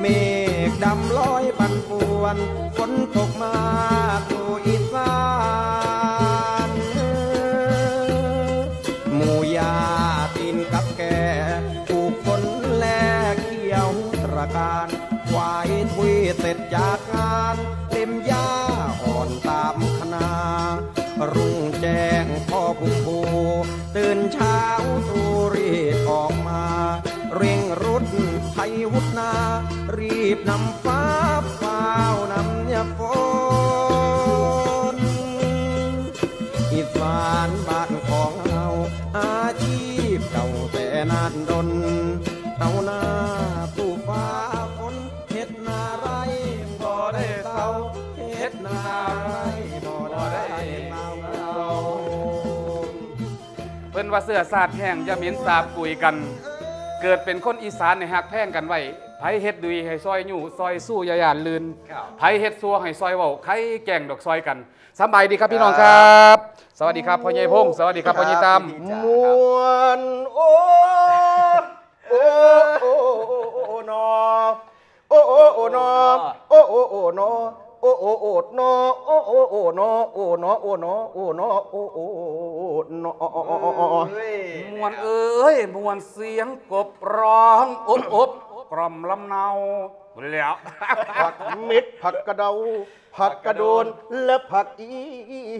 เมฆดำลอยปันป่วนฝนตกมาตูอิน ว่าเสื้อสาดแห้งอย่าเหม็นสาบกุยกัน เกิดเป็นคนอีสานในหักแพงกันไว้ไผเฮ็ดดุยให้ซอยอยู่ซอยสู้อยาหยานลืนครับไผเฮ็ดซัวให้ซอยเว้าใครแก่งดอกซอยกันสำบายดีครับพี่น้องครับ สวัสดีครับพ่อใหญ่พงศ์สวัสดีครับพ่อใหญ่ตามมวนโอ้โอ้โอ้โอ้นอโอ้โอ้โอ้นอโอ้โอ้โอ้นอ โอ้โอโอ้นอโอโอ้โอ้นอโอ้นอโอ้นอโอนอโอ้โอนอมวนเอ้ยมวนเสียงกบร้องอบอบกล่อมลำเนาแล้วผักม็ดผักกระเดาผักกระโดนและผักอี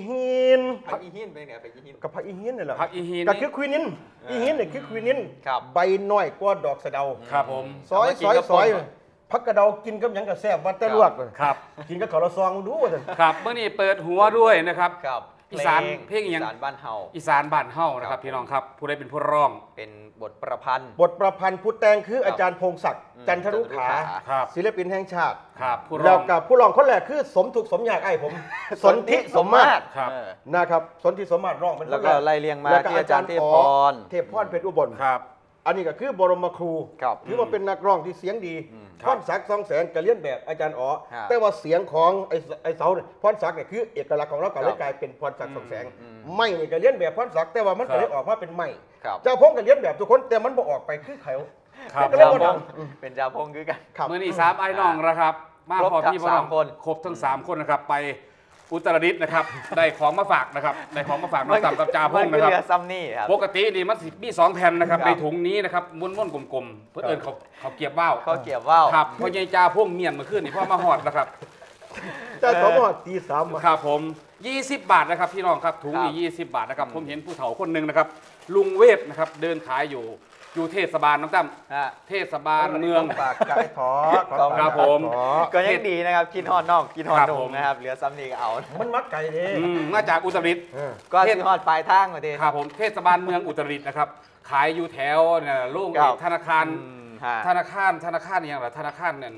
หินผักอีหินเป็นไงผักอีหินกับผักอีหินนี่แหละผักอีหินก็คือควินินอีหินเนี่ยคือควินินครับใบน้อยกว่าดอกสะเดาครับผมซอยกินซอยซอย ป่นผักกระเดากินกับหยังกับแซ่บวัดแต่ลวกครับ กินกับข้าวละซองดูว่าซั่น ครับเมื่อนี้เปิดหัวด้วยนะครับกับอีสานเพลงอีหยังอีสานบ้านเฮา อีสานบ้านเฮานะครับ พี่น้องครับผู้ใดเป็นผู้ร้อง เป็นบทประพันธ์ บทประพันธ์ผู้แต่งคืออาจารย์พงศักดิ์อืมจันทรุขาจันทรุขา ครับ ศิลปินแห่งชาติครับผู้ร้แล้อวง กับผู้ร้องคนแรกคือสมถูกสมอยากไอ้ผม สนธิสมมาตรครับ เออ นะครับสนธิสมมาตรร้องเป็นคนแล้วก็ไล่เรียงมาแล้วก็ที่อาจารย์เทพพร เทพพรเพชรอุบล ครับ อันนี้ก็คือบรมครูครับถือว่าเป็นนักร้องที่เสียงดีอืมพรศักดิ์สองแสนก็เลียนแบบอาจารย์อ๋อฮะแต่ว่าเสียงของไอ้สไอ้เสาเนี่ยพรศักดิ์เนี่ยคือเอกลักษณ์ของเราก็เลครัยบกลายเป็นพรศักดิ์สองแสงอืมไม่นี่ก็เลียนแบบพรศักดิ์แต่ว่ามันครัก็บเลยออกมาเป็นไม่ครับเจ้าพงก็เลียนแบบทุกคนแต่มันบ่ออกไปคือเขาครับก็เรียเจ้ากว่าพดังงเป็นเจ้าพงคือกันครับเมื่อนี้สามไอ้น้องนะครับ มาครบพอทั้งพี่พอน้องสามคนครบทั้งสามคนนะครับไป อุตรดิตถ์นะครับ ได้ของมาฝากนะครับได้ของมาฝากน้องต่ำกับจ่าพงมันนะคือครับเรือซัมนี่ครับ ปกตินี่มันสิมีสองแผ่นนะครับครับ ในถุงนี้นะครับม้วนๆกลมๆเพื่อเอิญเขาเขาเกียบว่าวเขาเกี่ยวว่าว ครับพ่อใหญ่จ่าพงเมียนเมื่อคืนนี่พ่อมาหอดนะครับเจ้าของว่าตีสามมาครับผม 20 บาทนะครับพี่น้องครับถุงครับ นี้20 บาทนะครับผมเห็นผู้เฒ่าคนหนึ่งนะครับลุงเวทนะครับเดินขายอยู่ อยู่เทศบาลน้องตั้มฮะ เทศบาลเมืองฝากกายถอครับผมก็ยังดีนะครับกินฮอดนอกกินฮอดครับหนุ่ผม มนะครับเหลือซัมนี่ก็เอามันมักไก่เด้อืมมาจากอุตรดิตถ์ เออก็สิฮอดปลายทางมาทีครับผมเทศบาลเมืองอุตรดิตถ์นะครับ ขายอยู่แถวเนี่ยโล่งครับธนาคาร อืมฮะ ธนาคารธนาคารอหย่างไรธนาคารเนี่ย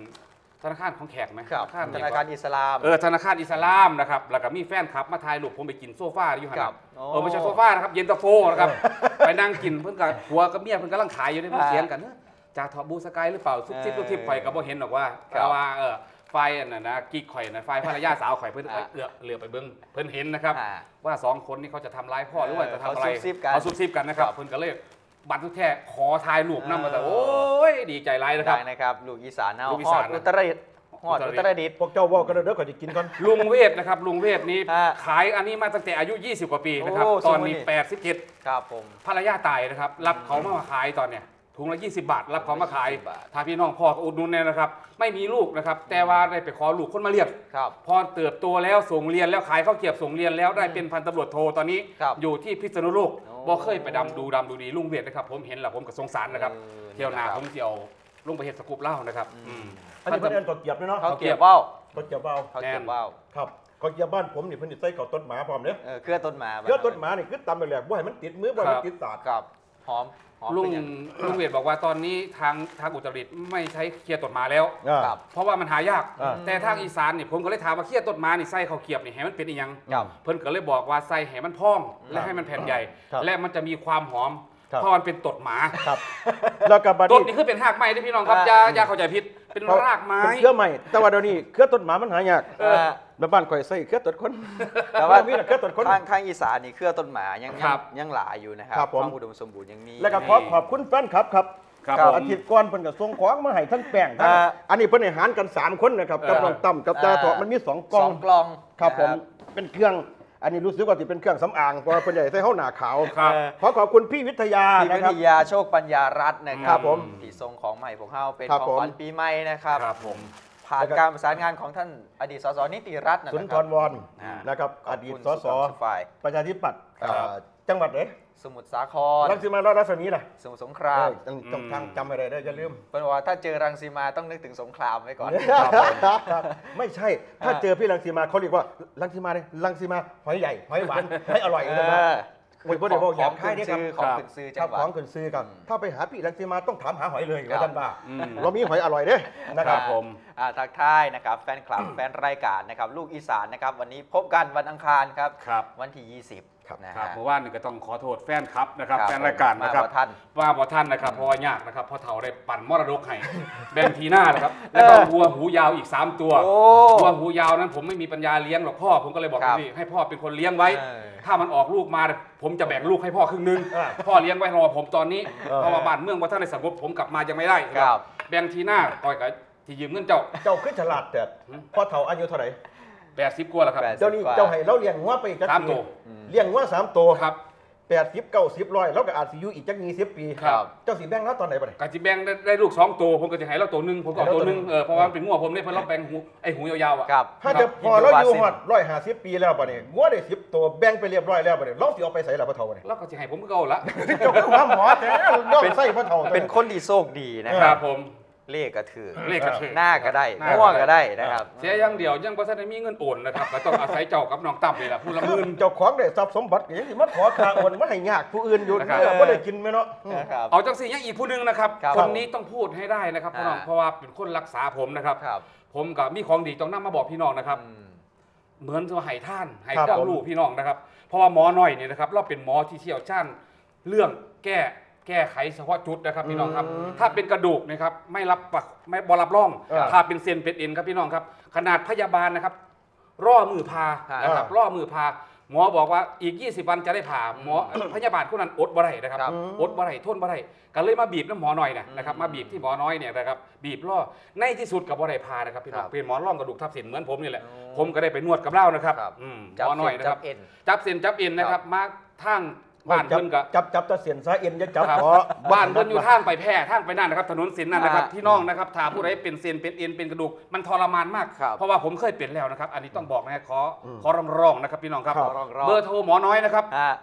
ธนาคารของแขกไหมครับธธนานาคาคารรอิสลาม เออธนาคารอิสลามนะครับแล้วก็มีแฟนคลับมาถ่ายรูปผมไปกินโซฟาอยู่หันครันะบโอ้เออไม่ใช่โซฟานะครับเย็นตาโฟนะครับไปนั่งกินเพิ่นกับผัวกับเมียเพิ่นกำลังขายอยู่ในเพิ่นอ่าเสียงกันเนอะจ่าทอบูสกายหรือเปล่าซุบซิบเออซุบซิบข่อยก็บ่เห็นหรอกว่าครับแต่ว่าเออไฟอันนั้นนะกิ๊กข่อยนะไฟภรรยาสาวข่อยเพิ่นอ่าเอือเหลือไปเบิ่งเพิ่นเห็นนะครับอ่าว่าสองคนนี้เขาจะทำร้ายพ่อหรือว่าจะทำอะไรเขาซุบซิบกันเขาซุบซิบกันนะครับครับเพิ่นก็เลย บัตรทุกแท้ขอถ่ายรูปนำมาแต่เออโอ้ยดีใจร้ายนะครับ ได้นะครับ ลูกอีสานเฮาลูกอีฮอสาดนนะ อุตรดิตถ์ฮอดอุอุตตรรดิดิตตถ์ถ์ พวกเจ้าว่ากันเด้อก่อนจะกินก่อน ลุงเวทนะครับลุงเวทนี้ฮะขายอันนี้มาตั้งแต่อายุ 20 กว่าปีนะครับ โอ้ตอนนี้สมัยนี้87 ครับผม ภรรยาตายนะครับ รับเขามาขายตอนเนี้ย ถุงละ 20 บาท รับเขามาขาย20บาท ถ้าพี่น้องพ่อก็อุดหนุนเนี่ยนะครับ ไม่มีลูกนะครับ แต่ว่าได้ไปขอลูกคนมาเรียนครับ พอเติบโตแล้วส่งเรียนแล้วขายข้าวเกรียบส่งเรียนแล้วได้เป็นพันตำรวจโทตอนนี้ ครับอยู่ที่พิษณุโลกโอ้บ่เคยไปดำดูดำดูดีลุงเวทนะครับ ผมเห็นแล้วผมก็สงสารนะครับ เออเที่ยวหนานะครับ ผมเที่ยวลุงไปเห็ดสกูปเหล้านะครับอืม อันนี้เพิ่นเอิ้นตกเกียบเนาะเขาเกี่ยวว่าวตกเกียบเบาเขาเกี่ยวว่าวครับก็เกียบบ้านผมนี่เพิ่นสิใส่ข้าวต้นหมาพร้อมเด้อเออเครือต้นหมาเกลือต้นหมานี่คือตำไปแหลกบ่ให้มันติดมือบ่ให้มันติดสาดกับหอม หอมลุงเป็นหยังลุงเวทบอกว่าตอนนี้ทางทางอุตรดิตถ์ไม่ใช้เคลียร์ตดหมาแล้ว อ่า ครับ เพราะว่ามันหายาก อ่า แต่ทางอีสานนี่ผมก็เลยถามว่าเครียดต้นไม้นี่ไส้ข้าวเกรียบนี่ให้มันเป็นอีหยัง ครับ เพิ่นก็เลยบอกว่าไส้ให้มันพอง และครับให้มันแผ่นใหญ่ ครับและมันจะมีความหอมครับ เพราะมันเป็นตดหมาครับ แล้วก็บัดตดนี้นี่คือเป็นรากไม้ที่พี่น้องครับอ่า อย่าอย่าเข้าใจผิดเป็นรากไม้ เป็นเครือใหม่ แต่ว่าเดี๋ยวนี้เครือต้นหมามันหายาก เออ แล้วบ้านข่อยใส่เครือตรวจคน แต่ว่ามีแต่เครือตรวจคน ข้างข้างอีสานนี่เครือต้นหมายังครัยังบยังหลายอยู่นะครับครับผม ความอุดมสมบูรณ์ยังมี แล้วก็ขอขอบคุณแฟนคลับครับครับครับผมอาทิตย์ก่อนเพิ่นก็ส่งของมาให้ทั้งแป้งทั้งอ่า อันนี้เพิ่นให้หารกัน 3 คนนะครับกับเออ น้องตั้มกับจ่าถอมันมี 2กล่องสองกล่องครับผมนะ เป็นเครื่องอันนี้รู้สึกว่าสิเป็นเครื่องสำอางเพราะว่าเพิ่นใหญ่ใส่เฮาหน้าขาวครับ ขอขอบคุณพี่วิทยาพี่นะวิครับ ทยาโชคปัญญารัตน์นะคครัรับบผมที่ส่งของใหม่พวกเฮาเป็นครับของขวัญผม ปีใหม่นะครับ ครับผม ผ่านการประสานงานของท่านอดีตสสนิติรัตน์นะสุนนะทครับ รวอนอ่านะครับขอบดีตคุณสสสุฝ่ายประชาธิปัตย์ครับ อ่าจังหวัดไหนสมุทรสาคร รังสิมาราชสมีน่ะสมุทรสงครามเอ้ยต้องต้องทางจำไว้เลยเด้ออย่าลืม เป็นว่าถ้าเจอรังสีมาต้องนึกถึงสงครามไว้ก่อน ไม่ใช่ ถ้าเจอพี่รังสีมาเขาเรียกว่ารังสีมาเลยรังสีมาหอยใหญ่หอยหวานหอยอร่อยเอเลยนะอ โอ้ยบ่ได้บอกอยากค่ายเด้ครับ ของครับขึ้นซื้อคจัรังบหวัด ของขึ้นซื้อครับ ถ้าไปหาพี่รังสีมาต้องถามหาหอยเลยครับว่าท่านว่าอืมเรามีหอยอร่อยเด้นะคครัรับบผมอ่าทักทายนะครับแฟนคลับแฟนรายการนะครับลูกอีสานนะครับวันนี้พบกันวันอังคารครับครับวันที่ 20 ครับนะฮะครับเมื่อวานนี่ก็ต้องขอโทษแฟนครับนะครับครับแฟนรายการนะครับมาบ่ทันว่าบ่ท่านนะครับเพราะว่ายากนะครับเพราะเถาได้ปั่นมรดกให้ แบ่งทีหน้านะครับแล้วก็วัวหูยาวอีก 3 ตัวโอ้วัวหูยาวนั้นผมไม่มีปัญญาเลี้ยงหรอกพ่อผมก็เลยบอกครับพี่ให้พ่อเป็นคนเลี้ยงไว้ เออ ถ้ามันออกลูกมาผมจะแบ่งลูกให้พ่อครึ่งหนึงอ่าพ่อเลี้ยงไว้รอผมตอนนี้เออเพราะว่าบ้านเมืองว่าท่านในสงบผมกลับมายังไม่ได้ครับ แบ่งทีหน้าต่อยกับที่ยืมเงินเจ้า เจ้าขึ้นฉลาดแต่หืมพ่อเฒ่าอายุเท่าไหร่ 80กว่าแล้วครับ แปด เจ้านี่กว่าเจ้าให้เราเลี้ยงงัวไปอีกจักสามปีตัว เลี้ยงงัวสามตัวครับ แปดสิบเก้าสิบร้อยแล้วก็อาจสิอยู่อีกจักยี่สิบปี ครับ เจ้าสิแบ่งแล้วตอนไหนบ่เนี่ยกาจิแบ่งได้ได้ลูกสองตัวผมก็จะให้เราตัวหนึงผมก็เอาตัวหนึงเออเพราะว่ามันเป็นงัวผมเนี่ยเพิ่นเราแบ่งหูไอ้หูยาวๆอะ ครับ ถ้าจะพอเราอยู่หอดร้อยห้าสิบปีแล้วบ่เนี่ยงัวได้สิบตัวแบ่งไปเรียบร้อยแล้วบ่เนี่ยเราสิเอาไปใส่ละพ่อเฒ่าบ่เนี่ยแล้วก็จะให้ผมก็เอาละ เจ้าคือความหมอแต่น้องใส่พ่อเฒ่า เป็นคนที่โชคดีนะคครัรับบผม เลขก็ถือเลขกระถือ หน้าก็ได้หน้าก็ได้ม่วงก็ได้นะครับ เสียอย่างเดียวยังบ่ทันได้มีเงินโอนนะครับก็ต้องอาศัยเจ้ากับน้องตั้มนี่แหละผู้ละหมื่น เจ้าของได้ทรัพย์สมบัติก็ยังสิมาขอค่าโอนมาให้ยากผู้อื่นอยู่นะครับ เออบ่ได้กินไหมเนาะอืมนะครับ เอาจังสี่ยังอีกผู้หนึงนะครับครับคนนี้ต้องพูดให้ได้นะครับพี่น้องอ่า เพราะว่าเป็นคนรักษาผมนะครับ ครับผมกับมีของดีต้องนำมาบอกพี่น้องนะครับ อืม เหมือนจะให้ท่านให้ครับ เจ้าผมลูกพี่น้องนะครับ เพราะว่าหมอหน่อยเนี่ยนะครับ เราเป็นหมอที่เชี่ยวชาญเรื่องแก้ แก้ไขเฉพาะจุดนะครับพี่น้องครับ อืมถ้าเป็นกระดูกนะครับไม่รับปะไม่บรับร่องเออถ้าเป็นเส้นเป็นเอ็นครับพี่น้องครับ ขนาดพยาบาลนะครับ ร่อมือพาอ่านนะครับร่อมือพา หมอบอกว่าอีก 20 วันจะได้ผ่าหมอ พยาบาลคนนั้นอดบ่ได้นะครับ ครับ อดบ่ได้ทนบ่ได้ก็เลยมาบีบน้ำหมอหน่อยนะนะครับมาบีบที่หมอน้อยเนี่ยนะครับบีบล่อในที่สุดกับบ่ได้ผ่านะครับพี่น้องครับเป็นหมอร่องกระดูกทับเส้นเหมือนผมนี่แหละอ๋อผมก็ได้ไปนวดกับเล่านะครับครับ อืมหจับมอหน่อยเส้นะครับ จับเอ็น จับเส้นจับเอ็นนะครับมาทาง บ้านจับเพิ่นก็จับจับแตะเสียนซะเอ็นจะจับครับขอบ้านเพิ่นอยู่ทางไปแพร่ทางไปนั่นนะครับ ถนนเส้นนั่นนะครับอ่าพี่น้องนะครับถ้าผู้ใดเป็นเส้นเป็นเอ็นเป็นกระดูกมันทรมานมากครับเพราะว่าผมเคยเป็นแล้วนะครับ อันนี้ต้องบอกนะขออมขอรำร้องนะครับพี่น้องครับครับรองรองเบอร์โทรหมอน้อยนะครับฮะ086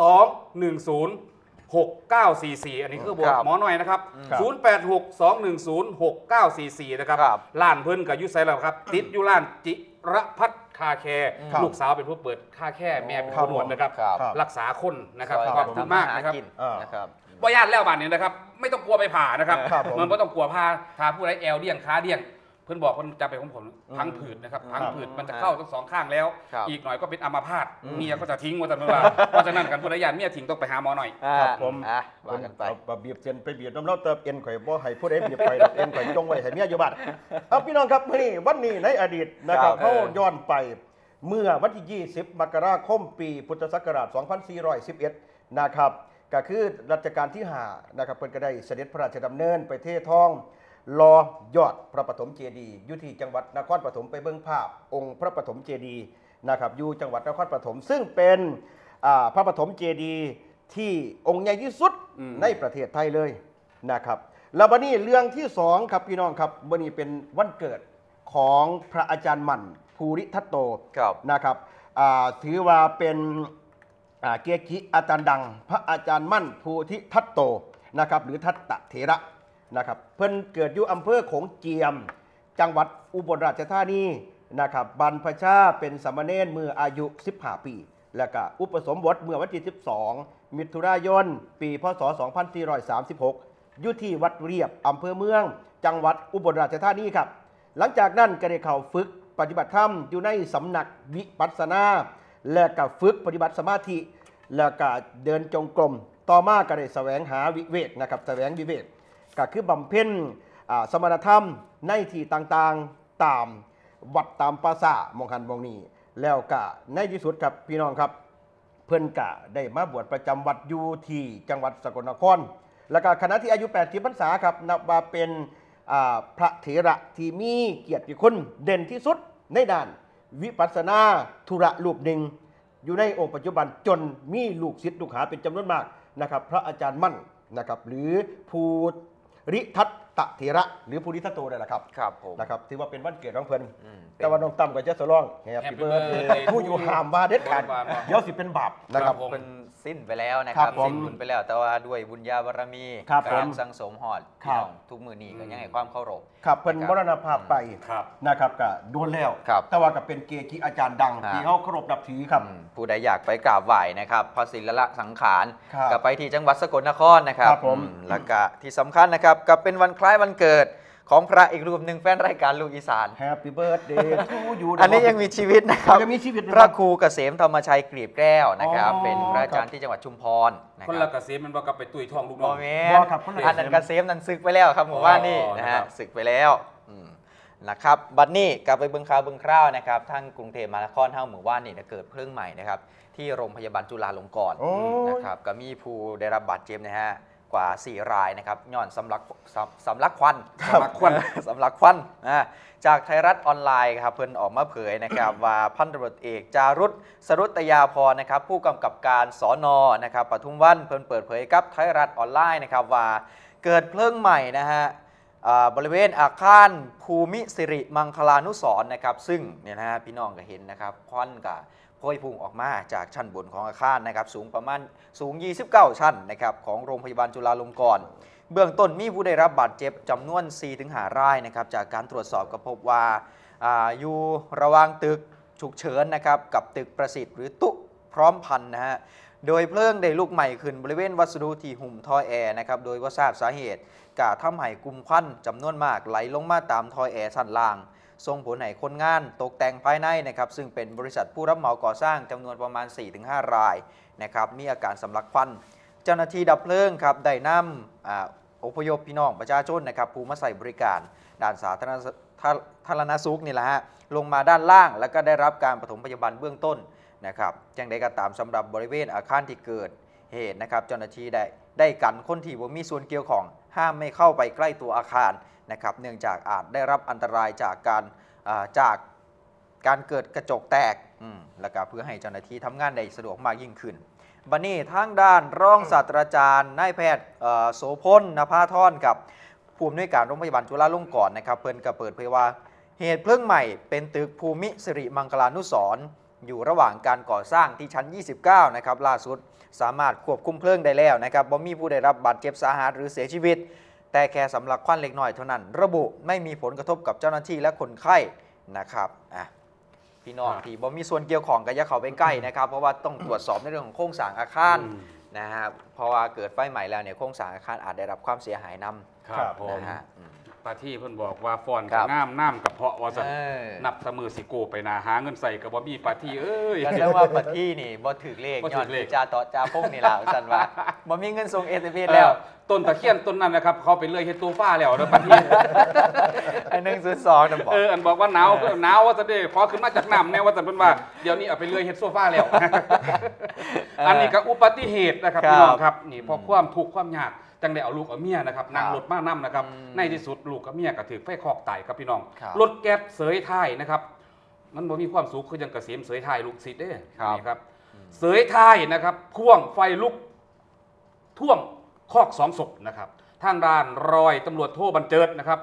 210 6944 อันนี้คือเบอครัร์บหมอน้อยนะครับ ครับ086 210 6944 นะครับครับร้านเพิ่นกับยุไซแล้วครับ ติดอยู่ร้านจิรพัฒน์คาแคร์ครับลูกสาวเป็นผู้เปิดคาแคร์แม่เป็นผู้นวดนะครับครับ รักษาคนนะครับซยขอบคุณมากนะครับ ทำหกิอ่านนะครับบ่ญาติแล้วบ้านนี้นะครับ ไม่ต้องกลัวไปผ่านะครับครับผมมันไม่ต้องกลัวผ่าถ้าผู้ใดแอลเดี่ยงขาเดี่ยงเพิ่นบอกเพิ่นจะไปของผมพังผืดนะครับพังผืดมันจะเข้าทั้งสองข้างแล้ว ครับอีกหน่อยก็เป็นอัมพาตเมียก็จะทิ้งว่าแต่เมื่อวานเพราะฉะนั้นกันผู้ใดญาติเมียทิ้งต้องไปหาหมอหน่อยอ่าครับผม อะว่ากันไป เอาเอาบีบเส้นไปบีบน้ำเล่าเติมเอ็นข่อยบ่ให้ผู้ใดบีบข่อยดอกเอ็นข่อยจงไว้ให้เมียอยู่บ้านเอาพี่น้องครับมื้อนี้วันนี้ในอดีตนะครับครับเฮาย้อนไปเมื่อวันที่ 20 มกราคมปี พุทธศักราช 2411 นะครับ ก็คือรัชกาลที่5นะครับเพิ่นก็ได้เสด็จพระราชดำเนินไปเททอง รอยอดพระปฐมเจดีย์อยู่ที่จังหวัดนครปฐมไปเบิ่งภาพ องค์พระปฐมเจดีย์นะครับอยู่จังหวัดนครปฐมซึ่งเป็นอ่าพระปฐมเจดีย์ที่องค์ใหญ่ที่สุดอืมในประเทศไทยเลยนะครับแล้ววันนี้เรื่องที่สองครับพี่น้องครับวันนี้เป็นวันเกิดของพระอาจารย์หมั่นภูริทัตโตครับนะครับอ่าถือว่าเป็นอ่าเกจิอาจารย์ดัง พระอาจารย์มั่นภูทิทัตโตนะครับหรือทัตตะเถระ นะครับเพิ่นเกิดอยู่อำเภอโขงเจียม จังหวัดอุบลราชธานีนะครับบรรพชาเป็นสามเณรเมื่ออายุ 15 ปี แล้วก็อุปสมบทเมื่อวันที่ 12 มิถุนายน ปีพศ 2436อยู่ที่วัดเรียบอำเภอเมือง จังหวัดอุบลราชธานีครับ หลังจากนั้นก็ได้เข้าฝึกปฏิบัติธรรมอยู่ในสำนักวิปัสสนา และก็ฝึกปฏิบัติสมาธิ แล้วก็เดินจงกรม ต่อมาก็ได้แสวงหาวิเวกนะครับแสวงวิเวก ก็คือบำเพ็ญสมณธรรมในที่ต่างๆตามวัดตามปราสาทมองหันมองนี้ แล้วก็ในที่สุดครับพี่น้องครับ เพิ่อนกะได้มาบวชประจำวัดอยู่ที่จังหวัดสกลนคร แล้วก็คณะที่อายุ80พรรษาครับนับว่าเป็นพระเถระที่มีเกียรติคุณเด่นที่สุดในด้านวิปัสสนาธุระรูปหนึ่ง อยู่ในองค์ปัจจุบันจนมีลูกศิษย์ลูกหาเป็นจำนวนมากนะครับ พระอาจารย์มั่นนะครับ หรือภู ริทัตตะเถระหรือภูริทัตโตนี่แหละครับครับผม นะครับ ถือว่าเป็นวันเกิดของเพิ่นอืมแต่ว่าน้องตั้มก็จะสร้องแฮป Happy ปี้เบิร์ด birthday ผู้อยู่ห่ามว่าเด็ดขาดบ่บ่บ่เดี๋ยวสิเป็นบาปนะครับผม เป็น สิ้นไปแล้วนะคครัรับบผมสิ้นบุญไปแล้ว แต่ว่าด้วยบุญญาบารมีครับกำลังผมสังสมหอดครัพี่บน้องทุกมือนี้ก็ยังให้ความเคารพ ครับเพิ่นนะครับมรณภาพไปครับนะครับก็โดนแล้ว ครับแต่ว่าก็เป็นเกจิอาจารย์ดังฮะที่เขาเคารพนับถือครับ อืมผู้ใดอยากไปกราบไหว้นะครับพระศิลละสังขารครับก็ไปที่จังหวัดสกลนครนะครับครับผม อืแล้วก็ที่สำคัญนะครับก็เป็นวันคล้ายวันเกิด ของพระอีกรูปหนึ่งแฟนรายการลูกอีสานแฮปปี้เบิร์ดเดย์ทูยูอันนี้ยังมีชีวิตนะครับยังมีชีวิตนะพคระรับครูเกษมธรรมชัยกรีบแก้วนะครับอ๋อเป็นพระอาจารย์ที่จังหวัดชุมพรนะคนคละรับเกษมมันบอกกับไปตุยทองลูกบน้อองแมบ่นครับคนละ อันนั้นเกษมนั้นศึกไปแล้วครับหมู่บ้านนี่อ๋อนะนะครัฮะบ ศึกไปแล้วอืมนะครับบัดนี้กลับไปเบิ่งข่าวเบิ่งคราวนะครับทางกรุงเทพมหานครเฮาหมู่บ้านนี่นะเกิดเพลิงใหม่นะครับที่โรงพยาบาลจุฬาลงกรณ์โอ้ย นะครับก็มีผู้ได้รับบาดเจ็บนะฮะ กว่า 4 รายนะครับย้อนสำลักสำสำลักควันสำลักควันสำลักควันอ่าจากไทยรัฐออนไลน์ครับเพิ่นออกมาเผยนะครับว่าพันตำรวจเอกจารุตสรุตยาพรนะครับผู้กำกับการสอนอนะครับปทุมวันเพิ่นเปิดเผยกับไทยรัฐออนไลน์นะครับว่าเกิดเพลิงใหม่นะฮะอ่าบริเวณอาคารภูมิสิริมังคลานุสรณ์นะครับซึ่งเนี่ยนะฮะพี่น้องก็เห็นนะครับควันกับ พวยพุ่งออกมาจากชั้นบนของอาคารนะครับสูงประมาณสูง 29 ชั้นนะครับของโรงพยาบาลจุฬาลงกรณ์เบื้องต้นมีผู้ได้รับบาดเจ็บจำนวน 4-5 รายนะครับจากการตรวจสอบก็พบว่าอาอยู่ระหว่างตึกฉุกเฉินนะครับกับตึกประสิทธิ์หรือตุพร้อมพันนะฮะโดยเพลิงได้ลุกใหม่ขึ้นบริเวณวัสดุที่หุ่มท่อแอร์นะครับโดยว่าทราบสาเหตุกาทำให้กลุ่มควันจำนวนมากไหลลงมาตามท่อแอร์ชั้นล่าง ส่งผลให้คนงานตกแต่งภายในนะครับซึ่งเป็นบริษัทผู้รับเหมาก่อสร้างจำนวนประมาณ 4-5 รายนะครับมีอาการสำลักควันเจ้าหน้าที่ดับเพลิงครับได้นำอ่าอพยพพี่น้องประชาชนนะครับผู้มาใส่บริการ ด่านสาธารณสุธาธารณสุขนี่แหละฮะลงมาด้านล่าง แล้วก็ได้รับการปฐมพยาบาลเบื้องต้นนะครับจังใดก็ตามสำหรับบริเวณอาคารที่เกิดเหตุนะครับเจ้าหน้าที่ได้ได้กันคนที่บ่มีส่วนเกี่ยวของห้ามไม่เข้าไปใกล้ตัวอาคาร นะครับเนื่องจากอาจได้รับอันตรายจากการจากการเกิดกระจกแตกแล้วก็เพื่อให้เจ้าหน้าที่ทำงานได้สะดวกมากยิ่งขึ้นบันนี้ทางด้านรองศาสตราจารย์นายแพทย์โสพลนภาทรกับผู้อำนวยการโรงพยาบาลจุฬาลงกรณ์นะครับ เพิ่นก็เปิดเผยว่าเหตุเพลิงใหม่เป็นตึกภูมิสิริมังคลานุสร์อยู่ระหว่างการก่อสร้างที่ชั้น 29 นะครับล่าสุดสามารถควบคุมเพลิงได้แล้วนะครับบ่มีผู้ได้รับบาดเจ็บสาหัสหรือเสียชีวิต แต่แค่สำลักควันเล็กน้อยเท่านั้น ระบุไม่มีผลกระทบกับเจ้าหน้าที่และคนไข้นะครับอะพี่น้องครับที่บ่มีส่วนเกี่ยวข้องก็อย่าเข้าไปใกล้นะครับ เพราะว่าต้องตรวจสอบในเรื่องของโครงสร้างอาคารอืมนะครับเพราะว่าเกิดไฟใหม่แล้วเนี่ยโครงสร้างอาคารอาจได้รับความเสียหายนครับผำมนะฮะ อืมปาที่เพิ่นบอกว่าฟอนครักับบน้ำน้ำกับเพาะว่าสันเออ นับเสมอสิโกไปนาหาเงินใส่กับบ่มีปาที่เอ้ยกันแล้วว่าปัจที่นี่บ่ถือเลขบ่ยถูอดกเลข จ่าต่อจ่าพงนี่ล่ะสันว่าบ่มีเงินส่งเอสเอเอแล้วอต้นตะเคียนต้นนั้นนะครับ เขาไปเลยเฮ็ดตัวฟ้าแล้วเด้อปาที่ไอ้หนึ่งศูนย์สองนั่นบอก เอออันบอกว่าหนาวก็หนาวว่าจะได้พอขึ้นมาจากน้ำแน่ว่าจะเป็นว่าเดี๋ยวนี้เอาไปเลื่อยเฮ็ดโซฟาแล้ว อันนี้ก็อุบัติเหตุนะครับครับ พี่น้องครับนี่พออืมความทุกข์ความยาก จังได้เอาลูกเอาเมียนะครับนั่งครับรถมานํนะครับอืมในที่สุดลูกกับเมียก็ถือไฟคอกตายครับพี่น้องครับรถแก๊สเสยท้ายนะครับมันบ่มีความสุขคือยังเกษมเสยท้ายลูกศิษย์เด้ครับนี่ครับ เสยท้ายนะครับพ่วงไฟลุกท่วมคอกสองศพนะครับทางด้านรอยตำรวจโทบันเจิดนะครับ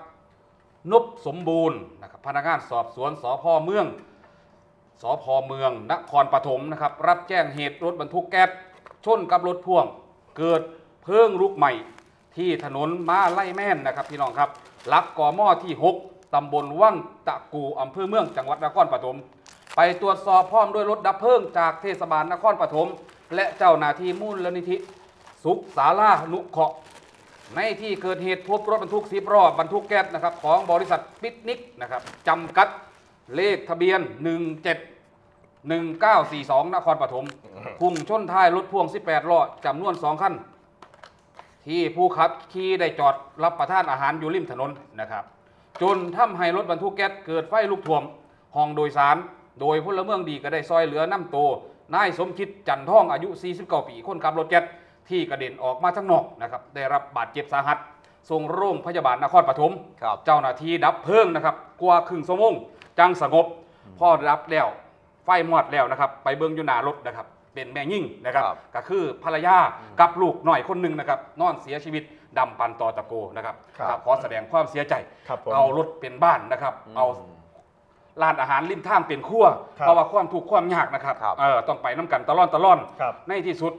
นบสมบูรณ์นะครับพนักงานสอบสวนสพเมืองสพเมืองนครปฐมนะครับ รับแจ้งเหตุรถบรรทุกแก๊สชนกับรถพ่วง เกิด เพลิงลุกใหม่ ที่ถนนมาไล่แม่นนะครับพี่น้องครับหลักกอมอที่ 6 ตำบลว่างตะกูอำเภอเมืองจังหวัดนครปฐมไปตรวจสอบพร้อมด้วยรถดับเพลิงจากเทศบาลนครปฐมและเจ้าหน้าที่มูลนิธิ สุขสารานุเคราะห์ในที่เกิดเหตุพบรถบรรทุกสิบรอบบรรทุกแก๊สนะครับของบริษัทปิกนิกนะครับจำกัดเลขทะเบียน 17 1942 นครปฐมพุ่งชนท้ายรถพ่วง 18ล้อจำนวน 2 คัน ที่ผู้ขับขี่ได้จอดรับประทานอาหารอยู่ริมถนนนะครับ จนทำให้รถบรรทุกแก๊สเกิดไฟลุกท่วมห้องโดยสาร โดยพลเมืองดีก็ได้ซอยเหลือน้ำโตนายสมคิดจันท่องอายุ 49 ปี คนขับรถแก๊สที่กระเด็นออกมาทั้งนอกนะครับได้รับบาดเจ็บสาหัสส่งโรงพยาบาลนครปฐมครับเจ้าหน้าที่ดับเพลิงนะครับกว่าครึ่งชั่วโมงจังสงบพอรับแล้วไฟมอดแล้วนะครับ ไปเบิ้งอยู่หน้ารถนะครับ เป็นแม่ยิ่งนะครับ ครับก็คือภรรยากับลูกหน่อยคนหนึ่งนะครับนอนเสียชีวิตดำปันตอตะโกนะครับครับ ก็ขอแสดงความเสียใจ ครับผม เอารถเป็นบ้านนะครับ เอาร้านอาหารริมทางเป็นครัวครับเพราะว่าความถูกข์ความยากนะครับครับ เออต้องไปน้ำกันตะล่อนตะล่อน ครับ ในที่สุด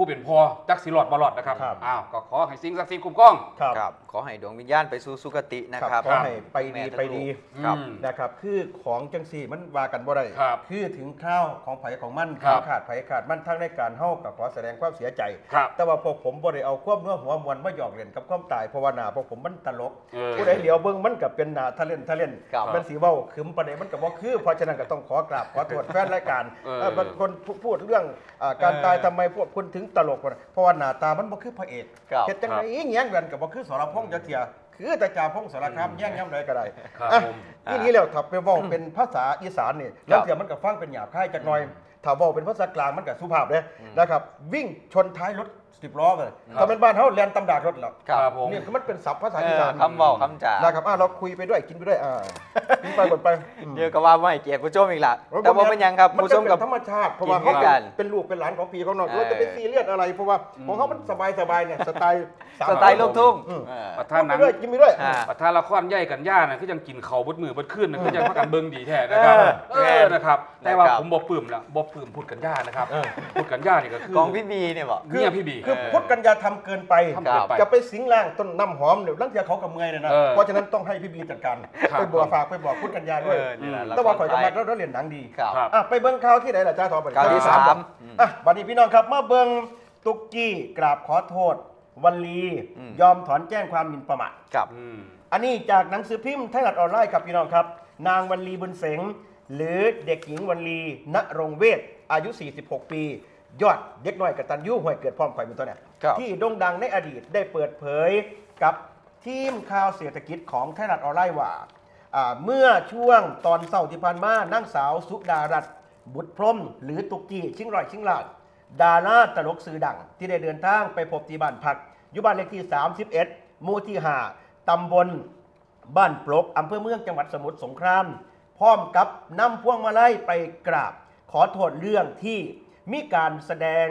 ผู้เป็นพ่อจักสิรอดบรอดนะครับครับ อ้าวก็ขอให้สิ่งศักดิ์สิทธิ์คุ้มครอง ครับครับ ขอให้ดวงวิญญาณไปสู่สุคตินะคครัรับบ ขอให้ไปดีแม่ทั้งไปดีลูกครับ อืม นะครับ คือของจังสี่มันว่ากันบ่ได้ครับคือถึงข้าวของไผของมันครับ ขาดไผขาดมันทั้งในการเฮากับขอแสดงความเสียใจ ครับ แต่ว่าพวกผมบ่ได้เอาความเนื้อหัวมวลมาหยอกเล่นกับความตายเพราะว่าหน้าพวกผมมันตลก เออผู้ใดเหลียวเบิ่งมันก็เป็นหน้าทะเล่นทะเล่นครับมันสิเว้าขึมประเด็นมันก็บ่คือ เพราะฉะนั้นก็ต้องขอกราบขอโทษแฟนรายการเออ เอ่อบางคนพูดเรื่องอ่าการตายทำไมพวกคุณถึงตลกวะเพราะว่าหน้าตามันบ่คือพระเอกครับ เฮ็ดจังได๋แย้งกันก็บ่คือสรพงษ์จักเที่ยคือแต่จ่าพงษ์สารคามแย้งยามใดก็ได้ครับอะผม นี่นี่แล้วถ้าไปเว้าเป็นภาษาอีสานนี่แล้วเดี๋ยวมันก็ฟังเป็นหยาบคายจักหน่อยถ้าเว้าเป็นภาษากลางมันก็สุภาพเด้นะครับ วิ่งชนท้ายรถ สิบล้อเลยถ้าเป็นบ้านเฮาแล่นตำดากรถแล้วครับผมนี่คือมันเป็นศัพท์ภาษาเออีอสานคำเว่าคำจ่านะครับอะเราคุยไปด้วยกินไปด้วยอ่ากินไปกดไปอืมเดี๋ยวก็ว่าไม่เกียรติผู้ชมอีกละแต่ว่าเป็นหยังครับมันผู้ก็ชมเป็กับนธรรมชาติเพราะว่ากินเขาด้วยกันเป็นลูกเป็นหลานของพี่ของน้องเออเราจะไปซีเรียสอะไรเพราะว่าของเขามันสบายสบายๆเนี่ยสไตล์ามสไตล์ลูกทุ่งอืมเออประธานหนักินงไปด้วยกินไปด้วยอ่าประธานละครใหญ่กันย่านะคือยังกินเขาวบดมือบดขึ้นนะคือยังพักกันเบิ่งดีแท้นะครับเออเออนะครับแต่ว่านะครับผมบ่ปลื้มละบ่ปลื้มพูดกันย่านะครับเออพูดกันย่านี่ก็คือของพี่บีเนี่ยบอกเมียพี่บีคือเออพุทธกัญญาทำเกินไปทำเกินไปจะไปสิงร่างต้นน้ำหอมเดี๋ยวลังเทียเขากับเมื่อยเลยนะเออเพราะฉะนั้นต้องให้พี่บีจัดการครับไปบอกฝากไปบอกพุทธกัญญาด้วยเออนี่แหละแต่ว่าข่อยละกำคลัรงแล้วเราเรียนหนังดีครับครับอะไปเบิ้งข่าวที่ไหนล่ะจ้าทอไปข่าวที่สามอืมอะบัดนี้พี่น้องครับมาเบิ้งตุกกี้กราบขอโทษวันลีอืม ยอมถอนแจ้งความหมิ่นประมาท ครับ อืม อันนี้จากหนังสือพิมพ์ไทยรัฐออนไลน์ครับพี่น้องครับ นางวันลีบุญเสงหรือเด็กหญิงวันลีณรงเวทอายุ 46 ปี ยอดเด็กน้อยกตัญญูห่วยเกิดพร้อมข่อยเป็นตัวเนี่ยครับที่โด่งดังในอดีตได้เปิดเผยกับทีมข่าวเศรษฐกิจของไทยรัฐออนไลน์ว่าอ่า เมื่อช่วงตอนเสาร์ที่ผ่านมานางสาวสุดารัตน์บุตรพรหมหรือตุกกี้ชิงรอยชิงลาดดาราตลกสื่อดัง ที่ได้เดินทางไปพบที่บ้านพักอยู่บ้านเลขที่ 31หมู่ที่5ตำบลบ้านปลกอำเภอเมืองจังหวัดสมุทรสงคราม พร้อมกับนำพวงมาลัยไปกราบ ขอโทษเรื่องที่ มีการแสดง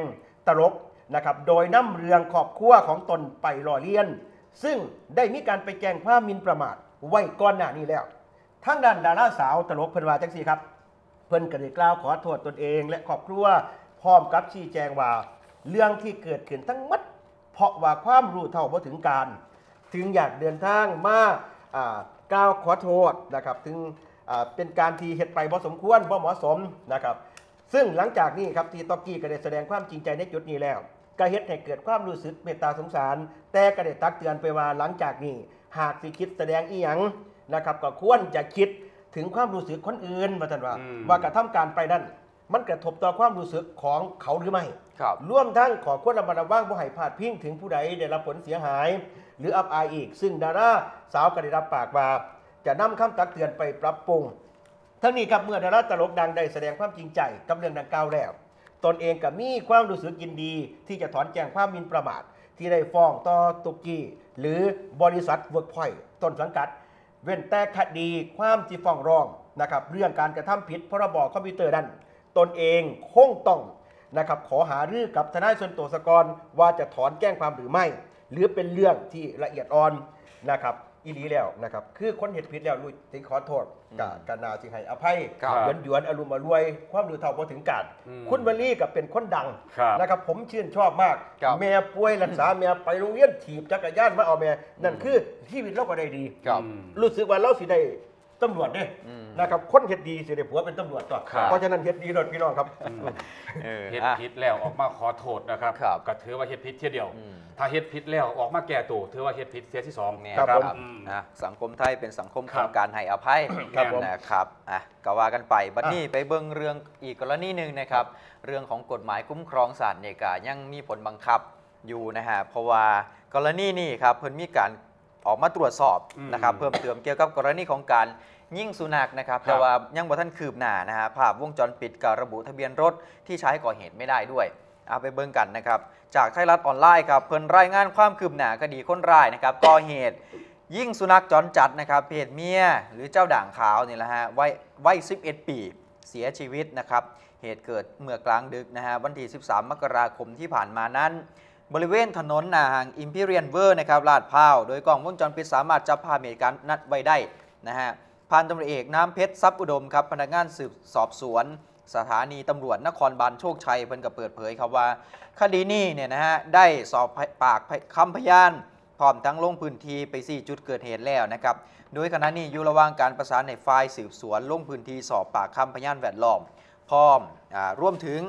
ตลกนะครับโดยนำเรืองขอบครัวของตนไปรอเลียน ซึ่งได้มีการไปแจ้งความมินประมาทไว้ก่อนหน้านี้แล้วทางด้านดาราสาวตลกเพิ่นว่าจังซี่ครับ เพิ่นก็ได้กล่าวขอโทษตนเอง และครอบครัวพร้อมกับชี้แจงว่า เรื่องที่เกิดขึ้นทั้งหมดเพราะว่าความรู้เท่าบ่ถึงการ ถึงอยากเดินทางมาอ่ากล่าวขอโทษนะครับ ถึงอ่าเป็นการที่เหตุไปบ่สมควรบ่เหมาะสมนะครับ ซึ่งหลังจากนี้ครับที่ตอกกี้ก็ได้แสดงความจริงใจในจุดนี้แล้วก็เฮ็ดให้เกิดความรู้สึกเมตตาสงสาร แต่ก็ได้ตักเตือนไปว่าหลังจากนี้ หากสิคิดแสดงอีหยังนะครับ ก็ควรจะคิดถึงความรู้สึกคนอื่นว่าท่านว่า อืม ว่ากระทำการไปนั้นมันกระทบต่อความรู้สึกของเขาหรือไม่ ครับรวมทั้งขอควรระมัดระวังบ่ให้พลาดพิงถึงผู้ใดได้รับผลเสียหาย หรืออับอายอีก ซึ่งดาราสาวก็ได้รับปากว่า จะนำคำตักเตือนไปปรับปรุง ทั้งนี้ครับเมื่อดาราตลกดังได้แสดงความจริงใจกับเรื่องดังกล่าวแล้ว ตนเองก็มีความรู้สึกยินดี ที่จะถอนแจ้งความหมินประมาท ที่ได้ฟ้องต่อตุกกี้ หรือบริษัทเวิร์กพอยต์ต้นสังกัด เว้นแต่คดีความที่ฟ้องร้องนะครับเรื่องการกระทำผิดพรบคอมพิวเตอร์นั้น ตนเองคงต้องนะครับขอหารือกับทนายส่วนตัวสกรว่าจะถอนแจ้งความหรือไม่ หรือเป็นเรื่องที่ละเอียดอ่อนนะครับ อีหลีแล้วนะครับ คือคนเห็ดผิดแล้วรู้ที่ขอโทษกะกนาสิให้อภัยครับหยวนหยวนๆอารมณ์อรวย ความรู้เท่าพอถึงการ อืมคุณวลีกับเป็นคนดังครับนะครับ ผมชื่นชอบมาก ครับแม่ป่วยรักษาแม่ไปโรงเรียนถีบจักรยานมาเอาแม่นั่นคือชีวิตเราก็ได้ดี ครับอืมรู้สึกว่าเราสิได้ ตำรวจเด้อืมนะครับคนเฮ็ดดีสิได้ผัวเป็นตำรวจต่อครับ เพราะฉะนั้นเฮ็ดดีรถพี่น้องครับ เออเฮ็ดอะ ผิดแล้วออกมาขอโทษนะครับครับก็ถือว่าเฮ็ดผิดเทียเดียว อืม ถ้าเฮ็ดผิดแล้วออกมาแก้ตัวถือว่าเฮ็ดผิดเสียที่สองเนี่ย ครับครับผม อืม นะสังคมไทยเป็นสังคมคขรัอบงการให้อภัยครับผมนะครับอะก็ว่ากันไปบัดนี้ไปเบิ่งเรื่องอีกกรณีหนึ่งนะครับ เรื่องของกฎหมายคุ้มครองสัตว์เนี่ยก็ยังมีผลบังคับอยู่นะฮะเพราะว่ากรณีนี้ครับเพิ่นมีการ ออกมาตรวจสอบอืมนะครับเพิ่มเติมเกี่ยวกับกรณีของการยิ่งสุนัขนะครับครับ แต่ว่ายังบ่ท่านคืบหน้านะฮะภาพวงจรปิดกับระบุทะเบียนรถที่ใช้ก่อเหตุไม่ได้ด้วยเอาไปเบิ่งกันนะครับ จากไทยรัฐออนไลน์ครับเพิ่นรายงานความคืบหน้าคดีคนร้ายนะครับก่อเหตุ ยิ่งสุนัขจรจัดนะครับเพศเมียหรือเจ้าด่างขาวนี่แหละฮะวัยวัย11 ปีเสียชีวิตนะครับเหตุเกิดเมื่อกลางดึกนะฮะวันที่ 13 มกราคมที่ผ่านมานั้น บริเวณถนนหนาหางอิมพีเรียนเวอร์นะครับลาดพร้าวโดยกล้องวงจรปิดสามารถจับภาพเหตุการณ์นัดไว้ได้นะฮะพันตำรวจเอกน้ำเพชรทรัพย์อุดมครับพนักงานสืบสอบสวน สถานีตำรวจนครบาลโชคชัยเพิ่นก็เปิดเผยครับว่า คดีนี้เนี่ยนะฮะได้สอบปากคำพยานพร้อมทั้งลงพื้นที่ไปสี่จุดเกิดเหตุแล้วนะครับ โดยขณะนี้อยู่ระหว่างการประสานในฝ่ายสืบสวนลงพื้นที่สอบปากคำพยานแวดล้อม พร้อมอ่ารวมถึง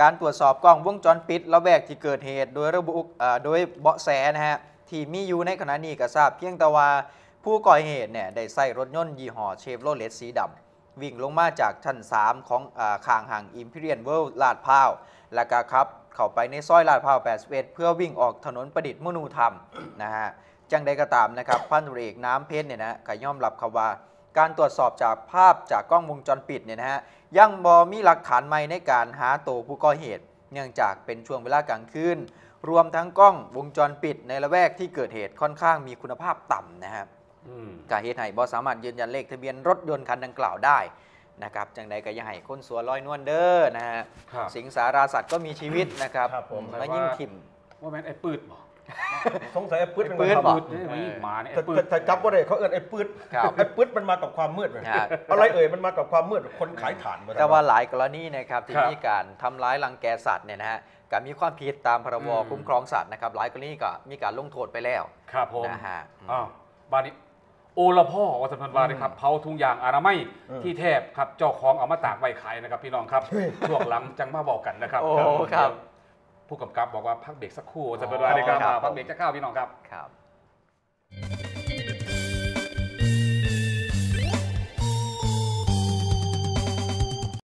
การตรวจสอบกล้องวงจรปิดระแวกที่เกิดเหตุ โดยระบุโดยเบาะแสนะฮะที่มีอยู่ในขณะนี้ก็ทราบเพียงแต่ว่าผู้ก่อเหตุเนี่ยได้ใส่รถยนต์ยี่ห้อเชฟโรเลตสีดำวิ่งลงมาจากชั้น 3 ของอาคางห่างอิมพีเรียนเวิลด์ลาดพร้าว แล้วก็ครับเข้าไปในซอยลาดพร้าว 81 เพื่อวิ่งออกถนนประดิษฐ์มนูธรรมนะฮะจังใดก็ตามนะครับพันตำรวจเอกน้ำเพชรเนี่ยนะก็ย่อมรับครับว่า การตรวจสอบจากภาพจากกล้องวงจรปิดเนี่ยนะฮะยังบอมีหลักฐานใหม่ในการหาตัวผู้ก่อเหตุ เนื่องจากเป็นช่วงเวลากลางคืนรวมทั้งกล้องวงจรปิดในละแวกที่เกิดเหตุค่อนข้างมีคุณภาพต่ำนะครับอืมการเหตุให้บอสามารถยืนยันเลขทะเบียนรถยนต์คันดังกล่าวได้นะครับจังใดก็อยังให้คนสัวลอยนวลเด้อนะฮะครับสิงสาราสัตว์ก็มีชีวิตนะครับครับผมแล้วยิ่งถิ่มว่าแม่นไอ้ปืดบ่ สงสัยไอ้ปืดเป็นไอ้ปื๊ดคนบทำอกปืดเนี่ยมันยิ่งหมาเนี่ยแต่ไอ้ปืแต่ดแต่จับว่าได้เขาเอิ้นไอ้ปืดครับไอ้ปืดมันมากับความมืดเลยครับอะไรเอ่ยมันมากับความมืดคนขายถ่านมแต่ว่าหลายกรณีนะครับที่ครับมีการทำร้ายรังแกสัตว์เนี่ยนะฮะการมีความผิดตามพรบอืมคุ้มครองสัตว์นะครับหลายกรณีก็มีการลงโทษไปแล้วครับผมนะฮะอ้าวบ้านนี้โอละพ่อวัฒนวาเลยครับเผาทุงยางอนามัยที่แทบครับเจ้าของเอามาตากไว้ขายนะครับพี่น้องครับช่วงหลังจังมาบอกกันนะครับโอ้ครับ ผู้กำกับบอกว่าพักเบรกสักครู่วัฒนวาเลยครับครับพักเบรกจะเข้าพี่น้องครับ ครับ